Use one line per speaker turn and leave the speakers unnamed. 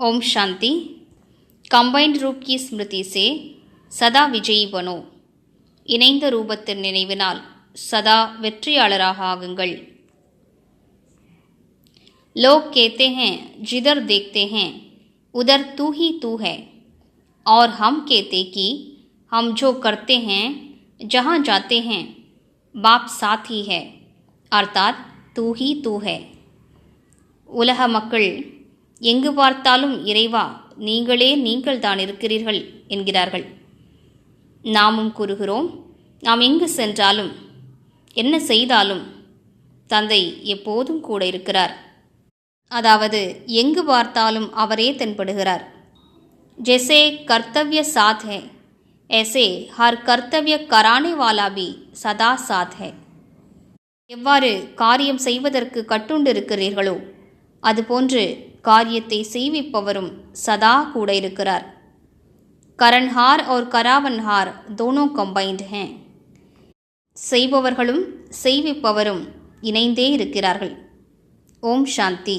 Om Shanti combined Roop கி ஸ்மிருதி சே சதா விஜயி பனோ இணைந்த ரூபத்தின் நினைவினால் சதா வெற்றியாளராக ஆகுங்கள் लोग कहते हैं जिधर देखते हैं उधर तू ही तू है और हम कहते कि हम जो करते हैं जहाँ जाते हैं बाप साथ ही है अर्थात तू ही तू है உலக மக்கள் எங்கு பார்த்தாலும் இறைவா நீங்களே நீங்கள் தான் இருக்கிறீர்கள் என்கிறார்கள் நாமும் கூறுகிறோம் நாம் எங்கு சென்றாலும் என்ன செய்தாலும் தந்தை எப்போதும் கூட இருக்கிறார் அதாவது எங்கு பார்த்தாலும் அவரே தென்படுகிறார் ஜெசே கர்த்தவ்ய சாத் है ऐसे हर கர்த்தவ்ய कराने वाला भी சதா சாத் है எவ்வாறு காரியம் செய்வதற்கு கட்டுண்டிருக்கிறீர்களோ அதுபோன்று காரியத்தை செய்விப்பவரும் சதா கூட இருக்கிறார் கரன்ஹார் और கராவன்ஹார் दोनों கம்பைன்ட் हैं செய்பவர்களும் செய்விப்பவரும் இணைந்தே இருக்கிறார்கள் ஓம் சாந்தி